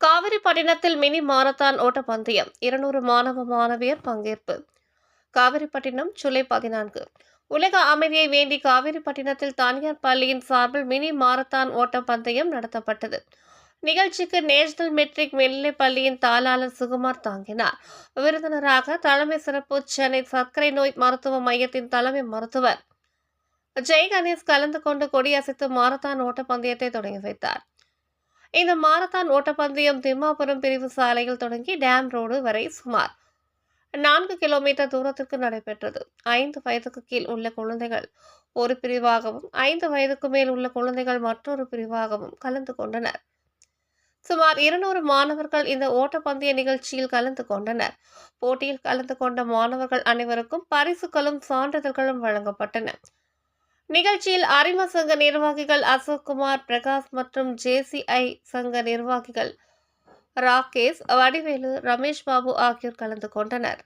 காவிரிப்பட்டினத்தில் mini marathon ஓட்டப்பந்தயம். இருநூறு மாணவ மாணவியர் பங்கேற்பு. காவிரிப்பட்டினம் ஜூலை பதினான்கு. உலக அமைதியை வேண்டி காவிரிப்பட்டினத்தில் தனியார் பள்ளியின் சார்பில் மினி மாரத்தான் ஓட்டப்பந்தயம் நடத்தப்பட்டது. நிகழ்ச்சிக்கு நேஷனல் மெட்ரிக் மேல்நிலைப் பள்ளியின் தாளாளர் சுகுமார் தாங்கினார். விருந்தினராக தலைமை சிறப்பு சென்னை சர்க்கரை நோய் மருத்துவ மையத்தின் தலைமை மருத்துவர் ஜெய் கணேஷ் கலந்து கொண்டு கொடியசைத்து மாரத்தான் ஓட்டப்பந்தயத்தை தொடங்கி வைத்தார். இந்த மாரத்தான் ஓட்டப்பந்தயம் திம்மாபுரம் பிரிவு சாலையில் தொடங்கி டேம் ரோடு வரை சுமார் நான்கு கிலோமீட்டர் தூரத்திற்கு நடைபெற்றது. ஐந்து வயதுக்கு கீழ் உள்ள குழந்தைகள் ஒரு பிரிவாகவும் ஐந்து வயதுக்கு மேல் உள்ள குழந்தைகள் மற்றொரு பிரிவாகவும் கலந்து கொண்டனர். சுமார் இருநூறு மாணவர்கள் இந்த ஓட்டப்பந்தய நிகழ்ச்சியில் கலந்து கொண்டனர். போட்டியில் கலந்து கொண்ட மாணவர்கள் அனைவருக்கும் பரிசுகளும் சான்றிதழ்களும் வழங்கப்பட்டன. நிகழ்ச்சியில் அரிம சங்க நிர்வாகிகள் அசோக்குமார் பிரகாஷ் மற்றும் ஜேசிஐ சங்க நிர்வாகிகள் ராகேஷ் வடிவேலு ரமேஷ் பாபு ஆகியோர் கலந்து கொண்டனர்.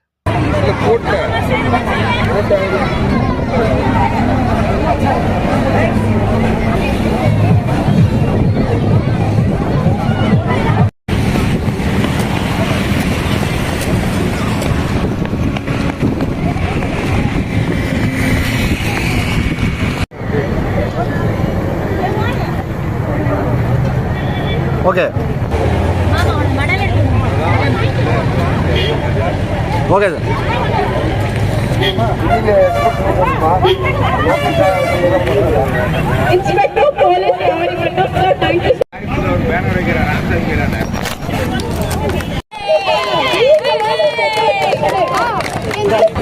Okay okay sir inspector police யாருக்கு மட்டும் சார் தேங்க்யூ பேனர் வைக்கிறேன் ஆன்சர் வைக்கிறேன் Thank you.